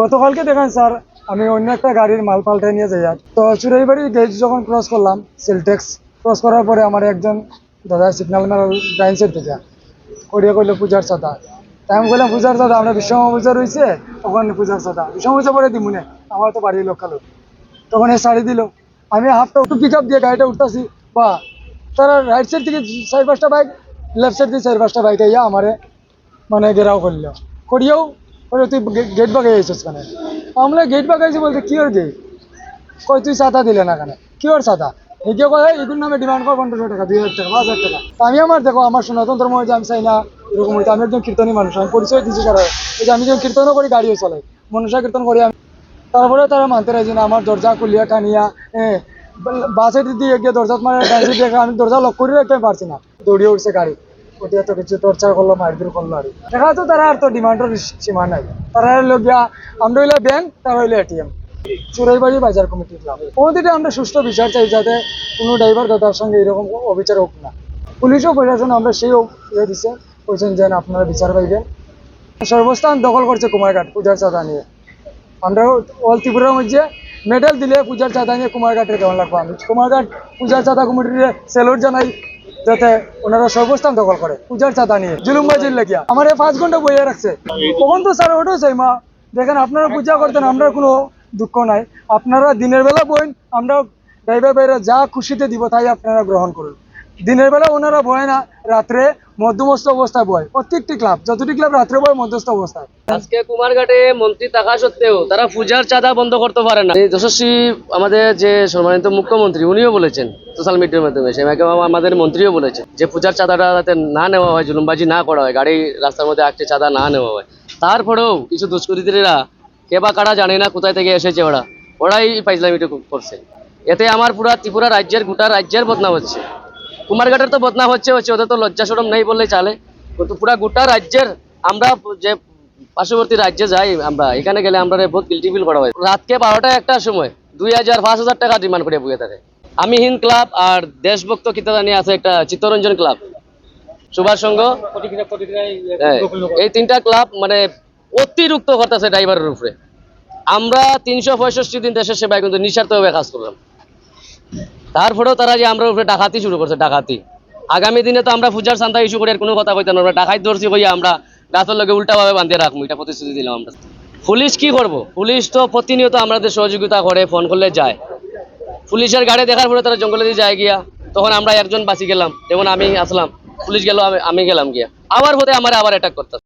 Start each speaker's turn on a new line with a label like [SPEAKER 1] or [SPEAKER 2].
[SPEAKER 1] গতকালকে দেখেন স্যার, আমি অন্য একটা গাড়ির মাল পাল্টে নিয়ে যাই আর। তো চুরাইবাড়ি গেট যখন ক্রস করলাম সেলটেক্স ক্রস করার পরে আমার একজন দাদা সিগন্যাল মেলার ডাইন থেকে করিয়া করল পূজার ছাতা তাই আমি বললাম পূজার ছাতা আমরা বিশ্বকর্মা পূজা রয়েছে তখন পূজার ছাতা বিশ্বকর্মা পূজা পরে দিমুনে আমার তো বাড়ির লোক খালো তখন এ শাড়ি দিল। আমি হাফটা একটু পিক দিয়ে গাড়িটা উঠতেছি বা তারা রাইট সাইড থেকে চার পাঁচটা বাইক লেফট সাইড থেকে চার পাঁচটা বাইক আইয়া আমারে মানে ঘেরাও করল। করিয়াও করে তুই গেট বাগাই আইছিস কেন? আমরা গেট বাগাইছি বলতে, কি ওর গেট? কই তুই ছাতা দিলে না কেন? কি ওর ছাতা? এগিয়ে কয় এগুলোর ডিমান্ড পনেরোশো টাকা, দুই হাজার টাকা, পাঁচ হাজার টাকা। আমি আমার, দেখো, আমার সনাতন ধর্ম হয়েছে আমি চাই না, এরকম হইতে। আমি একজন কীর্তনী মানুষ, আমি পরিচয় দিচ্ছি সারা যে আমি যখন কীর্তনও করি, গাড়িও চলাই মনসা কীর্তন করি আমি। তারপরে তারা মানতে রাজি না, আমার দরজা খুলিয়া টানিয়া হ্যাঁ বাসে দিয়ে গিয়ে দরজা মানে আমি দরজা লক করে রাখতে পারছি না। দৌড়িয়ে উঠছে গাড়ি। ওটা তো কিছু টর্চার করল করল আর দেখা তারা আর তো ডিমান্ডের সীমা নাই। তারা হলো গিয়া আমরা হইলে ব্যাংক তারা হইলে এটিএম চুরাইবাড়ি বাজার ক্লাব আমরা বিচার চাই যাতে কোনো ড্রাইভার দাদার সঙ্গে এরকম অবিচার হোক না। পুলিশও প্রশাসন আমরা সেই ইয়ে বলছেন যে না, আপনারা বিচার পাইবেন। সর্বস্থান দখল করছে কুমারঘাট পূজার চাঁদা নিয়ে। আমরা অল ত্রিপুরার মধ্যে মেডেল দিলে পূজার চাঁদা নিয়ে কুমারঘাটের কেমন লাগবো? আমি কুমারঘাট পূজার চাঁদা কমিটির সেলুট জানাই। যাতে ওনারা সর্বস্থান দখল করে। পূজার চাঁদা নিয়ে। জুলুমবাজির লেগিয়া। আমার পাঁচ ঘণ্টা বইয়ে রাখছে। তখন তো স্যার ওটাও চাই, মা। দেখেন, আপনারা পূজা করতেন আমরা কোনো দুঃখ নাই। আপনারা দিনের বেলা বইন, আমরা ড্রাইভার বাইরে যা খুশিতে দিব, তাই আপনারা গ্রহণ করুন। দিনের বেলা ওনারা বয় না, রাত্রে মধ্যমস্ত অবস্থায় বয়। প্রত্যেকটি ক্লাব, যতটি ক্লাব রাত্রে বয়, মধ্যস্থ অবস্থায়।
[SPEAKER 2] আজকে কুমারঘাটে মন্ত্রী থাকা সত্ত্বেও তারা পূজার চাঁদা বন্ধ করতে পারে না। যশস্বী আমাদের যে সম্মানিত মুখ্যমন্ত্রী, উনিও বলেছেন সোশ্যাল মিডিয়ার মাধ্যমে সে আমাদের মন্ত্রীও বলেছেন যে পূজার চাঁদাটা যাতে না নেওয়া হয়, জুলুমবাজি না করা হয়, গাড়ি রাস্তার মধ্যে আটকে চাঁদা না নেওয়া হয়। তারপরেও কিছু দুষ্কৃতীরা কে বা কারা জানে না কোথায় থেকে এসেছে ওরা, ওরাই ফাইজলামিটা করছে। এতে আমার পুরা ত্রিপুরা রাজ্যের গোটা রাজ্যের বদনাম হচ্ছে। কুমারঘাটের তো বদনাম হচ্ছে হচ্ছে ওদের তো লজ্জা সরম নেই বললেই চলে। কিন্তু পুরা গোটা রাজ্যের আমরা যে পার্শ্ববর্তী রাজ্যে যাই আমরা এখানে গেলে আমরা বহুত গিল্টি ফিল করা হয়। রাতকে বারোটা একটার সময় দুই হাজার পাঁচ হাজার টাকা ডিমান্ড করে বুয়ে থাকে। আমি হিন্দ ক্লাব আর দেশভক্ত কিতা নিয়ে আছে একটা চিত্তরঞ্জন ক্লাব। সুভাষ সংঘ হ্যাঁ, এই তিনটা ক্লাব মানে অতিরিক্ত করতেছে ড্রাইভারের উপরে। আমরা তিনশো পঁয়ষট্টি দিন দেশের সেবায় কিন্তু নিঃস্বার্থভাবে কাজ করলাম। তারপরেও তারা যে আমরা উপরে ডাকাতি শুরু করছে, ডাকাতি। আগামী দিনে তো আমরা পূজার চান্দা ইস্যু করে আর কোনো কথা কইতাম আমরা ডাকাত ধরছি কইয়া আমরা গাছের লগে উল্টাভাবে বাঁধিয়ে রাখব, এটা প্রতিশ্রুতি দিলাম আমরা। পুলিশ কি করব? পুলিশ তো প্রতিনিয়ত আমাদের সহযোগিতা করে, ফোন করলে যায়। পুলিশের গাড়ি দেখার পরে তারা জঙ্গলে দিয়ে যায় গিয়া। তখন আমরা একজন বাঁচি গেলাম যেমন আমি আসলাম। পুলিশ গেল, আমি গেলাম গিয়া। আবার হতে আমার আবার অ্যাটাক করতে